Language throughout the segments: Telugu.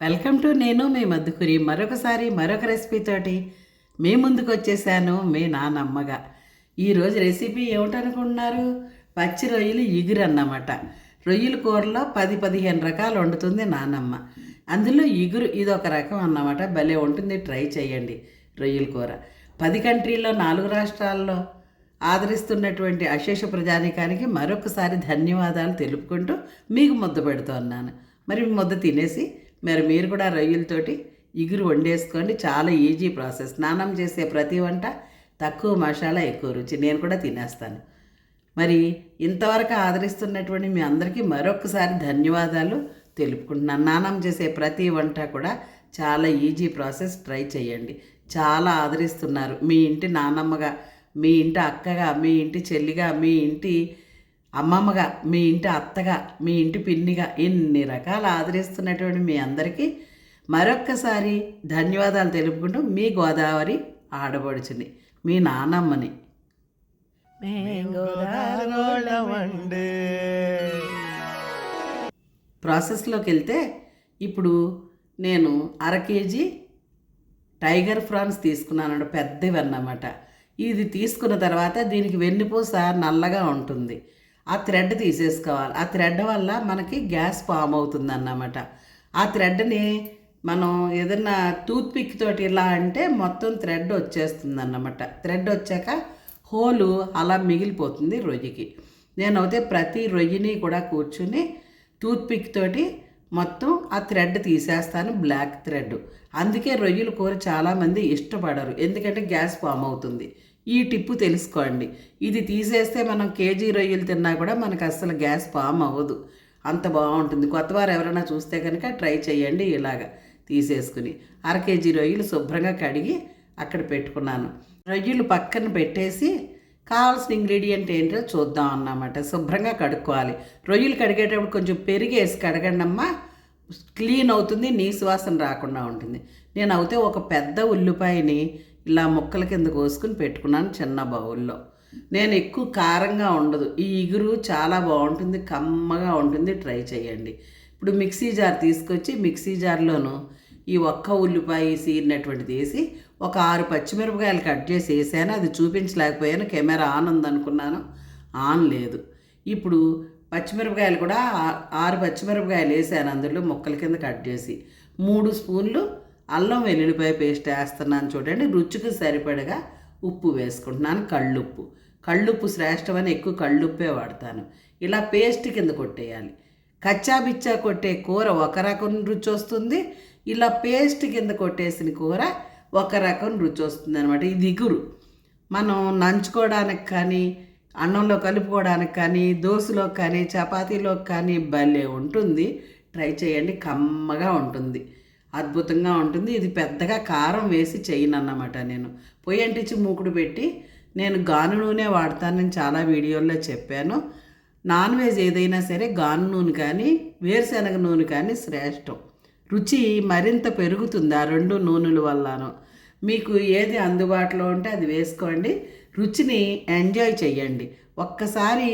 వెల్కమ్ టు నేను మీ మధుకురి. మరొకసారి మరొక రెసిపీ తోటి మీ ముందుకు వచ్చేసాను మీ నానమ్మగా. ఈరోజు రెసిపీ ఏమిటనుకుంటున్నారు? పచ్చి రొయ్యలు ఇగురు అన్నమాట. రొయ్యల కూరలో పది పదిహేను రకాలు వండుతుంది నానమ్మ. అందులో ఇగురు ఇది ఒక రకం అన్నమాట. భలే ఉంటుంది ట్రై చేయండి రొయ్యల కూర. పది కంట్రీల్లో నాలుగు రాష్ట్రాల్లో ఆదరిస్తున్నటువంటి అశేష ప్రజానికానికి మరొకసారి ధన్యవాదాలు తెలుపుకుంటూ మీకు ముద్ద పెడుతున్నాను మరి ముద్ద తినేసి మరి మీరు కూడా రొయ్యలతోటి ఇగురు వండేసుకోండి. చాలా ఈజీ ప్రాసెస్. స్నానం చేసే ప్రతి వంట తక్కువ మసాలా ఎక్కువ రుచి. నేను కూడా తినేస్తాను. మరి ఇంతవరకు ఆదరిస్తున్నటువంటి మీ అందరికీ మరొకసారి ధన్యవాదాలు తెలుపుకుంటున్నాను. నానం చేసే ప్రతి వంట కూడా చాలా ఈజీ ప్రాసెస్. ట్రై చేయండి. చాలా ఆదరిస్తున్నారు. మీ ఇంటి నానమ్మగా మీ ఇంటి అక్కగా మీ ఇంటి చెల్లిగా మీ ఇంటి అమ్మమ్మగా మీ ఇంటి అత్తగా మీ ఇంటి పిన్నిగా ఎన్ని రకాలు ఆదరిస్తున్నటువంటి మీ అందరికీ మరొక్కసారి ధన్యవాదాలు తెలుపుకుంటూ మీ గోదావరి ఆడబడుచుని మీ నానమ్మని. ప్రాసెస్లోకి వెళ్తే ఇప్పుడు నేను అర కేజీ టైగర్ ఫ్రాన్స్ తీసుకున్నాను పెద్దవి అన్నమాట. ఇది తీసుకున్న తర్వాత దీనికి వెన్నుపూస నల్లగా ఉంటుంది. ఆ థ్రెడ్ తీసేసుకోవాలి. ఆ థ్రెడ్ వల్ల మనకి గ్యాస్ ఫామ్ అవుతుంది అన్నమాట ఆ థ్రెడ్ని మనం ఏదన్నా టూత్ పిక్ తోటి ఇలా అంటే మొత్తం థ్రెడ్ వచ్చేస్తుంది అన్నమాట థ్రెడ్ వచ్చాక హోలు అలా మిగిలిపోతుంది రొయ్యకి. నేనైతే ప్రతి రొయ్యని కూడా కూర్చుని టూత్ పిక్ తోటి మొత్తం ఆ థ్రెడ్ తీసేస్తాను బ్లాక్ థ్రెడ్. అందుకే రొయ్యల కూర చాలామంది ఇష్టపడరు. ఎందుకంటే గ్యాస్ ఫామ్ అవుతుంది. ఈ టిప్పు తెలుసుకోండి. ఇది తీసేస్తే మనం కేజీ రొయ్యలు తిన్నా కూడా మనకు అస్సలు గ్యాస్ ఫామ్ అవ్వదు. అంత బాగుంటుంది. కొత్తవారు ఎవరైనా చూస్తే కనుక ట్రై చేయండి ఇలాగ తీసేసుకుని. అర కేజీ రొయ్యలు శుభ్రంగా కడిగి అక్కడ పెట్టుకున్నాను. రొయ్యలు పక్కన పెట్టేసి కావాల్సిన ఇంగ్రీడియంట్ ఏంటో చూద్దాం అన్నమాట. శుభ్రంగా కడుక్కోవాలి. రొయ్యలు కడిగేటప్పుడు కొంచెం పెరిగేసి కడగండి అమ్మా క్లీన్ అవుతుంది నీ సువాసన రాకుండా ఉంటుంది. నేను అయితే ఒక పెద్ద ఉల్లిపాయని ఇలా ముక్కల కింద కోసుకుని పెట్టుకున్నాను చిన్న బౌల్లో. నేను ఎక్కువ కారంగా ఉండదు. ఈ ఇగురు చాలా బాగుంటుంది కమ్మగా ఉంటుంది ట్రై చేయండి. ఇప్పుడు మిక్సీ జార్ తీసుకొచ్చి మిక్సీ జార్లోను ఈ ఒక్క ఉల్లిపాయ సీరినటువంటిది వేసి ఒక ఆరు పచ్చిమిరపకాయలు కట్ చేసి వేసాను. అది చూపించలేకపోయాను. కెమెరా ఆన్ ఉందనుకున్నాను. ఆన్ లేదు. ఇప్పుడు పచ్చిమిరపకాయలు కూడా ఆరు పచ్చిమిరపకాయలు వేసాను అందులో ముక్కల కింద కట్ చేసి. మూడు స్పూన్లు అల్లం వెల్లుల్లిపాయ పేస్ట్ వేస్తున్నాను చూడండి రుచికి సరిపడగా ఉప్పు వేసుకుంటున్నాను కళ్ళుప్పు. కళ్ళుప్పు శ్రేష్టమని ఎక్కువ కళ్ళుప్పే వాడతాను. ఇలా పేస్ట్ కింద కొట్టేయాలి. కచ్చా బిచ్చా కొట్టే కూర ఒక రకం రుచి వస్తుంది. ఇలా పేస్ట్ కింద కొట్టేసిన కూర ఒక రకం రుచి వస్తుంది అనమాట ఇది ఇగురు మనం నంచుకోవడానికి కానీ అన్నంలో కలుపుకోవడానికి కానీ దోశలో కానీ చపాతీలో కానీ భలే ఉంటుంది. ట్రై చేయండి కమ్మగా ఉంటుంది. అద్భుతంగా ఉంటుంది. ఇది పెద్దగా కారం వేసి చేయను అన్నమాట నేను. పొయ్యి అంటించి మూకుడు పెట్టి నేను గాను నూనె వాడతానని చాలా వీడియోల్లో చెప్పాను. నాన్ వెజ్ ఏదైనా సరే గాను నూనె కానీ వేరుశనగ నూనె కానీ శ్రేష్టం. రుచి మరింత పెరుగుతుంది ఆ రెండు నూనెల వల్లను. మీకు ఏది అందుబాటులో ఉంటే అది వేసుకోండి. రుచిని ఎంజాయ్ చేయండి ఒక్కసారి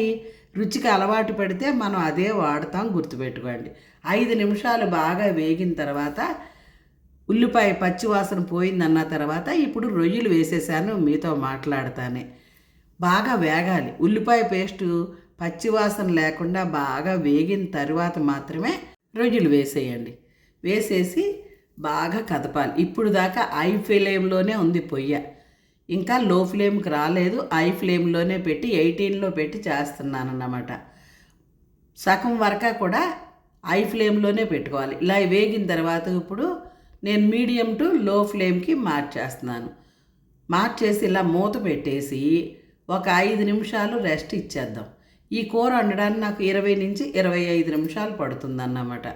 రుచికి అలవాటు పడితే మనం అదే వాడతాం గుర్తుపెట్టుకోండి. ఐదు నిమిషాలు బాగా వేగిన తర్వాత ఉల్లిపాయ పచ్చివాసన పోయిందన్న తర్వాత ఇప్పుడు రొయ్యలు వేసేసాను మీతో మాట్లాడతానే. బాగా వేగాలి. ఉల్లిపాయ పేస్టు పచ్చివాసన లేకుండా బాగా వేగిన తర్వాత మాత్రమే రొయ్యలు వేసేయండి. వేసేసి బాగా కదపాలి. ఇప్పుడు దాకా ఐ ఫ్లేమ్లోనే ఉంది పొయ్య. ఇంకా లో ఫ్లేమ్కి రాలేదు. ఐ ఫ్లేమ్లోనే పెట్టి ఎయిటీన్లో పెట్టి చేస్తున్నాను అన్నమాట సగం వరక కూడా ఐ ఫ్లేమ్లోనే పెట్టుకోవాలి. ఇలా వేగిన తర్వాత ఇప్పుడు నేను మీడియం టు లో ఫ్లేమ్కి మార్చేస్తున్నాను మార్చేసి ఇలా మూత పెట్టేసి ఒక ఐదు నిమిషాలు రెస్ట్ ఇచ్చేద్దాం. ఈ కూర వండడానికి నాకు ఇరవై నుంచి ఇరవై ఐదు నిమిషాలు పడుతుందన్నమాట.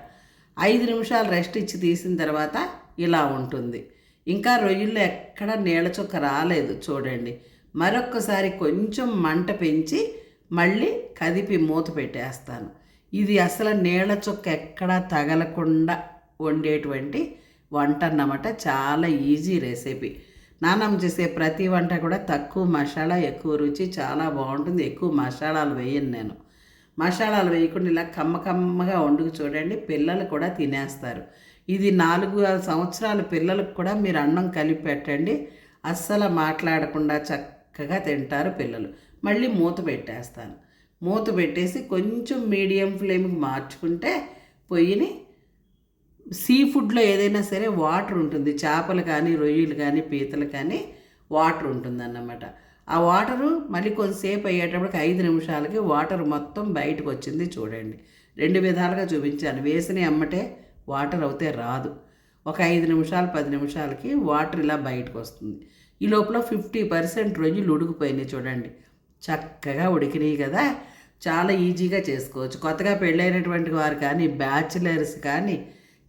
ఐదు నిమిషాలు రెస్ట్ ఇచ్చి తీసిన తర్వాత ఇలా ఉంటుంది. ఇంకా రొయ్యల్లో ఎక్కడ నీళ్ళ చుక్క రాలేదు చూడండి. మరొక్కసారి కొంచెం మంట పెంచి మళ్ళీ కదిపి మూత పెట్టేస్తాను. ఇది అసలు నీళ్ళ చుక్క ఎక్కడా తగలకుండా వండేటువంటి వంట అన్నమాట చాలా ఈజీ రెసిపీ. నానమ్మ చేసే ప్రతి వంట కూడా తక్కువ మసాలా ఎక్కువ రుచి చాలా బాగుంటుంది. ఎక్కువ మసాలాలు వేయను నేను. మసాలాలు వేయకుండా ఇలా కమ్మ కమ్మగా వండుకు చూడండి పిల్లలు కూడా తినేస్తారు. ఇది నాలుగు సంవత్సరాల పిల్లలకు కూడా మీరు అన్నం కలిపి పెట్టండి. అస్సలు మాట్లాడకుండా చక్కగా తింటారు పిల్లలు. మళ్ళీ మూత పెట్టేస్తాను. మూత పెట్టేసి కొంచెం మీడియం ఫ్లేమ్కి మార్చుకుంటే పొయ్యిని సీ ఫుడ్లో ఏదైనా సరే వాటర్ ఉంటుంది. చేపలు కానీ రొయ్యలు కానీ పీతలు కానీ వాటర్ ఉంటుందన్నమాట. ఆ వాటరు మళ్ళీ కొంతసేపు అయ్యేటప్పటికి ఐదు నిమిషాలకి వాటర్ మొత్తం బయటకు వచ్చింది చూడండి. రెండు విధాలుగా చూపించాను. వేసిన అమ్మటే వాటర్ అవుతే రాదు. ఒక ఐదు నిమిషాలు పది నిమిషాలకి వాటర్ ఇలా బయటకు వస్తుంది ఈ లోపల ఫిఫ్టీ పర్సెంట్ రొయ్యలు ఉడికిపోయినాయి చూడండి. చక్కగా ఉడికినాయి కదా! చాలా ఈజీగా చేసుకోవచ్చు. కొత్తగా పెళ్ళైనటువంటి వారు కానీ బ్యాచిలర్స్ కానీ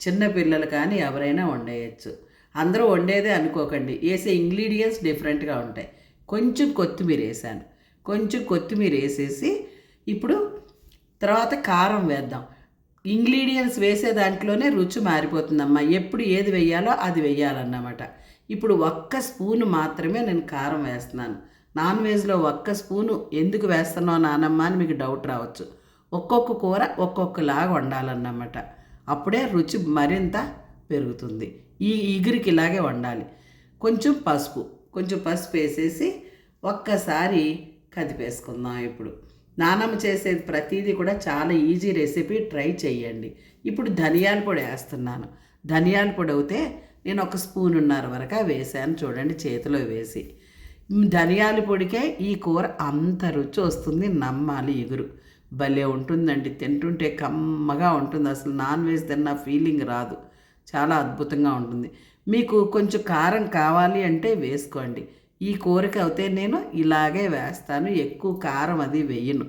చిన్నపిల్లలు కానీ ఎవరైనా వండేయచ్చు. అందరూ వండేదే అనుకోకండి. వేసే ఇంగ్రీడియంట్స్ డిఫరెంట్గా ఉంటాయి. కొంచెం కొత్తిమీర వేసాను. కొంచెం కొత్తిమీర వేసేసి ఇప్పుడు తర్వాత కారం వేద్దాం. ఇంగ్రీడియంట్స్ వేసే దాంట్లోనే రుచి మారిపోతుందమ్మా. ఎప్పుడు ఏది వెయ్యాలో అది వెయ్యాలన్నమాట ఇప్పుడు ఒక్క స్పూన్ మాత్రమే నేను కారం వేస్తున్నాను. నాన్ వెజ్లో ఒక్క స్పూను ఎందుకు వేస్తున్నావు నానమ్మ అని మీకు డౌట్ రావచ్చు. ఒక్కొక్క కూర ఒక్కొక్కలాగా వండాలన్నమాట. అప్పుడే రుచి మరింత పెరుగుతుంది. ఈ ఇగురికి ఇలాగే వండాలి. కొంచెం పసుపు కొంచెం పసుపు వేసేసి ఒక్కసారి కదిపేసుకుందాం ఇప్పుడు. నానమ్మ చేసేది ప్రతిదీ కూడా చాలా ఈజీ రెసిపీ ట్రై చేయండి ఇప్పుడు ధనియాల పొడి వేస్తున్నాను. ధనియాల పొడి అయితే నేను ఒక స్పూన్ ఉన్నర వరకు వేసాను చూడండి చేతిలో వేసి. ధనియాల పొడికే ఈ కూర అంత రుచి వస్తుంది నమ్మాలి ఎగురు భలే ఉంటుందండి. తింటుంటే కమ్మగా ఉంటుంది. అసలు నాన్ వెజ్ తిన్న ఫీలింగ్ రాదు. చాలా అద్భుతంగా ఉంటుంది. మీకు కొంచెం కారం కావాలి అంటే వేసుకోండి. ఈ కోరిక అయితే నేను ఇలాగే వేస్తాను. ఎక్కువ కారం అది వేయను.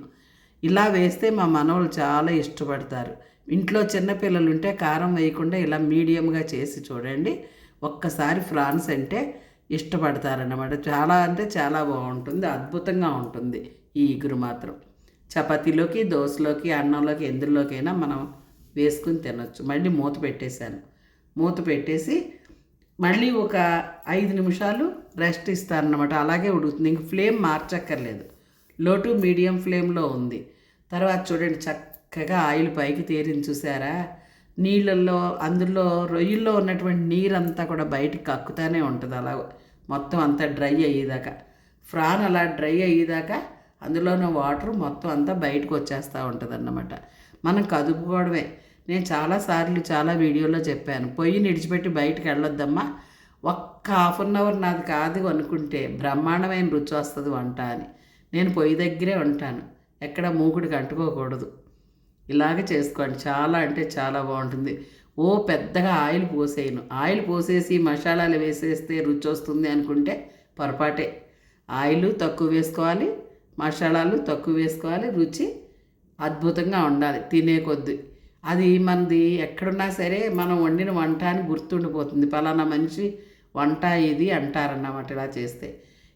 ఇలా వేస్తే మా మనవలు చాలా ఇష్టపడతారు. ఇంట్లో చిన్నపిల్లలు ఉంటే కారం వేయకుండా ఇలా మీడియంగా చేసి చూడండి. ఒక్కసారి ఫ్రాన్స్ అంటే ఇష్టపడతారన్నమాట. చాలా అంటే చాలా బాగుంటుంది. అద్భుతంగా ఉంటుంది. ఈ ఇగురు మాత్రం. చపాతీలోకి దోశలోకి అన్నంలోకి ఎందులోకైనా మనం వేసుకుని తినొచ్చు. మళ్ళీ మూత పెట్టేశాను. మూత పెట్టేసి మళ్ళీ ఒక ఐదు నిమిషాలు రెస్ట్ ఇస్తానన్నమాట. అలాగే ఉడుకుతుంది. ఇంక ఫ్లేమ్ మార్చక్కర్లేదు. లో టు మీడియం ఫ్లేమ్లో ఉంది. తర్వాత చూడండి చక్కగా ఆయిల్ పైకి తేరింది చూసారా? నీళ్ళల్లో అందులో రొయ్యల్లో ఉన్నటువంటి నీరంతా కూడా బయటికి కక్కుతానే ఉంటుంది. అలా మొత్తం అంతా డ్రై అయ్యేదాకా. ఫ్రాన్ అలా డ్రై అయ్యేదాకా అందులో వాటర్ మొత్తం అంతా బయటకు వచ్చేస్తూ ఉంటుంది అన్నమాట మనం కదుపుకోవడమే. నేను చాలాసార్లు చాలా వీడియోలో చెప్పాను పొయ్యి నిడిచిపెట్టి బయటకు వెళ్ళొద్దమ్మా. ఒక్క హాఫ్ అన్ అవర్ నాది కాదు అనుకుంటే బ్రహ్మాండమైన రుచి వస్తుంది వంట అని. నేను పొయ్యి దగ్గరే ఉంటాను. ఎక్కడ మూకుడికి అంటుకోకూడదు ఇలాగే చేసుకోండి. చాలా అంటే చాలా బాగుంటుంది. ఓ పెద్దగా ఆయిల్ పోసేయను. ఆయిల్ పోసేసి మసాలాలు వేసేస్తే రుచి వస్తుంది అనుకుంటే పొరపాటే. ఆయిల్ తక్కువ వేసుకోవాలి. మసాలాలు తక్కువ వేసుకోవాలి రుచి అద్భుతంగా ఉండాలి తినే కొద్ది. అది మనది ఎక్కడున్నా సరే మనం వండిన వంట అని గుర్తుండిపోతుంది. పలానా మనిషి వంట ఇది అంటారన్నమాట ఇలా చేస్తే.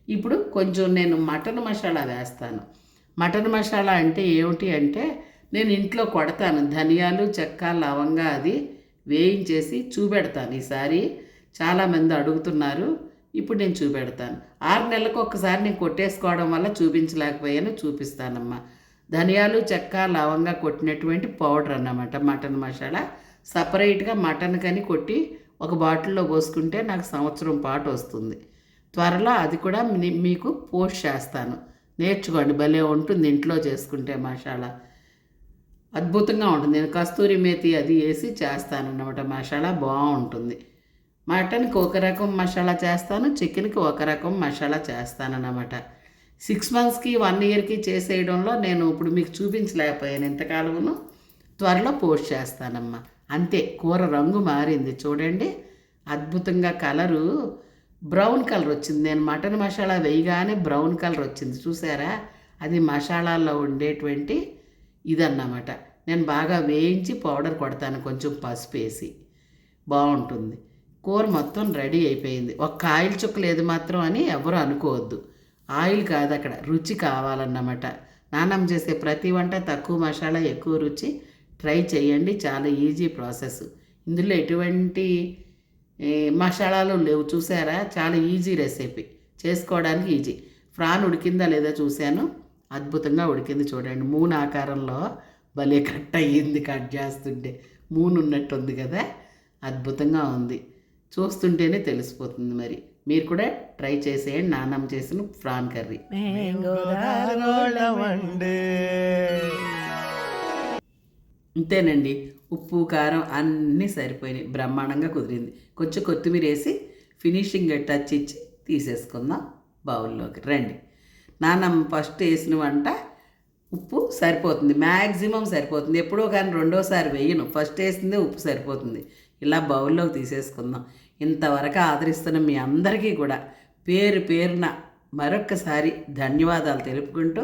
ఇప్పుడు కొంచెం నేను మటన్ మసాలా వేస్తాను. మటన్ మసాలా అంటే ఏమిటి అంటే నేను ఇంట్లో కొడతాను. ధనియాలు చెక్క లవంగా అది వేయించేసి చూపెడతాను. ఈసారి చాలామంది అడుగుతున్నారు ఇప్పుడు నేను చూపెడతాను. ఆరు నెలలకు ఒక్కసారి నేను కొట్టేసుకోవడం వల్ల చూపించలేకపోయాను చూపిస్తానమ్మా. ధనియాలు చెక్క లవంగా కొట్టినటువంటి పౌడర్ అన్నమాట మటన్ మసాలా. సపరేట్గా మటన్ కని కొట్టి ఒక బాటిల్లో పోసుకుంటే నాకు సంవత్సరం పాటు వస్తుంది. త్వరలో అది కూడా మీ- మీకు పోస్ట్ చేస్తాను. నేర్చుకోండి భలే ఉంటుంది ఇంట్లో చేసుకుంటే మసాలా. అద్భుతంగా ఉంటుంది. నేను కస్తూరి మేతి అది వేసి చేస్తానన్నమాట. మసాలా బాగుంటుంది. మటన్కి ఒక రకం మసాలా చేస్తాను చికెన్కి ఒక రకం మసాలా చేస్తాను అన్నమాట సిక్స్ మంత్స్కి వన్ ఇయర్కి చేసేయడంలో నేను ఇప్పుడు మీకు చూపించలేకపోయాను ఇంతకాలమును. త్వరలో పోస్ట్ చేస్తానమ్మా. అంతే కూర రంగు మారింది. చూడండి అద్భుతంగా కలరు. బ్రౌన్ కలర్ వచ్చింది. నేను మటన్ మసాలా వేయగానే బ్రౌన్ కలర్ వచ్చింది. చూసారా? అది మసాలాల్లో ఉండేటువంటి ఇదన్నమాట. నేను బాగా వేయించి పౌడర్ కొడతాను కొంచెం పసుపు వేసి. బాగుంటుంది. కూర మొత్తం రెడీ అయిపోయింది. ఒక్క ఆయిల్ చుక్క లేదు మాత్రం అని ఎవరు అనుకోవద్దు. ఆయిల్ కాదు అక్కడ రుచి కావాలన్నమాట. నానమ్మ చేసే ప్రతి వంట తక్కువ మసాలా ఎక్కువ రుచి ట్రై చేయండి చాలా ఈజీ ప్రాసెస్. ఇందులో ఎటువంటి మసాలాలు లేవు. చూసారా? చాలా ఈజీ రెసిపీ. చేసుకోవడానికి ఈజీ. ఫ్రాన్ ఉడికిందా లేదా చూశాను. అద్భుతంగా ఉడికింది చూడండి. మూన్ ఆకారంలో భలే కట్ అయ్యింది కట్ చేస్తుంటే. మూన్ ఉన్నట్టుంది కదా? అద్భుతంగా ఉంది. చూస్తుంటేనే తెలిసిపోతుంది మరి. మీరు కూడా ట్రై చేసేయండి. నాన్నమ్మ చేసిన ప్రాన్ కర్రీ. ఇంతేనండి. ఉప్పు కారం అన్నీ సరిపోయినాయి. బ్రహ్మాండంగా కుదిరింది. కొంచెం కొత్తిమీర వేసి ఫినిషింగ్ టచ్ ఇచ్చి తీసేసుకుందాం బౌల్లోకి. రండి. నాన్నమ్మ ఫస్ట్ వేసిన వంట ఉప్పు సరిపోతుంది. మ్యాక్సిమం సరిపోతుంది. ఎప్పుడో కానీ రెండోసారి వేయను. ఫస్ట్ వేసిందే ఉప్పు సరిపోతుంది. ఇలా బౌల్లోకి తీసేసుకుందాం. ఇంతవరకు ఆదరిస్తున్న మీ అందరికీ కూడా పేరు పేరున మరొక్కసారి ధన్యవాదాలు తెలుపుకుంటూ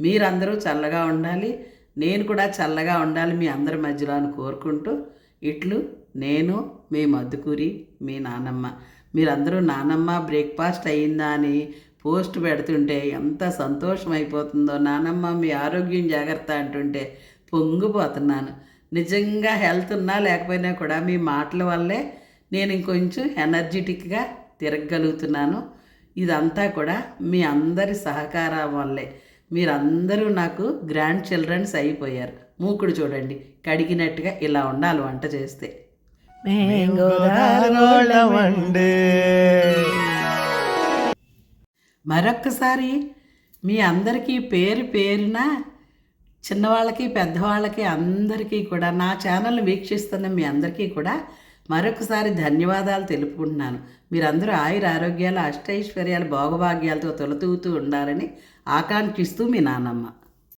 మీరందరూ చల్లగా ఉండాలి. నేను కూడా చల్లగా ఉండాలి మీ అందరి మధ్యలో అని కోరుకుంటూ ఇట్లు నేను మీ మధుకూరి మీ నానమ్మ. మీరందరూ నానమ్మ బ్రేక్ఫాస్ట్ అయ్యిందా అని పోస్ట్ పెడుతుంటే ఎంత సంతోషం అయిపోతుందో నానమ్మ మీ ఆరోగ్యం జాగ్రత్త అంటుంటే పొంగిపోతున్నాను. నిజంగా హెల్త్ ఉన్నా లేకపోయినా కూడా మీ మాటల వల్లే నేను ఇంకొంచెం ఎనర్జెటిక్గా తిరగగలుగుతున్నాను. ఇదంతా కూడా మీ అందరి సహకారం వల్లే. మీరందరూ నాకు గ్రాండ్ చిల్డ్రన్స్ అయిపోయారు. మూకుడు చూడండి కడిగినట్టుగా ఇలా ఉండాలి వంట చేస్తే. మరొక్కసారి మీ అందరికీ పేరు పేరున చిన్నవాళ్ళకి పెద్దవాళ్ళకి అందరికీ కూడా నా ఛానల్ వీక్షిస్తున్న మీ అందరికీ కూడా మరొకసారి ధన్యవాదాలు తెలుపుకుంటున్నాను. మీరందరూ ఆయుర ఆరోగ్యాలు అష్టైశ్వర్యాలు భోగభాగ్యాలతో తొలతూగుతూ ఉండాలని ఆకాంక్షిస్తూ మీ నాన్నమ్మ.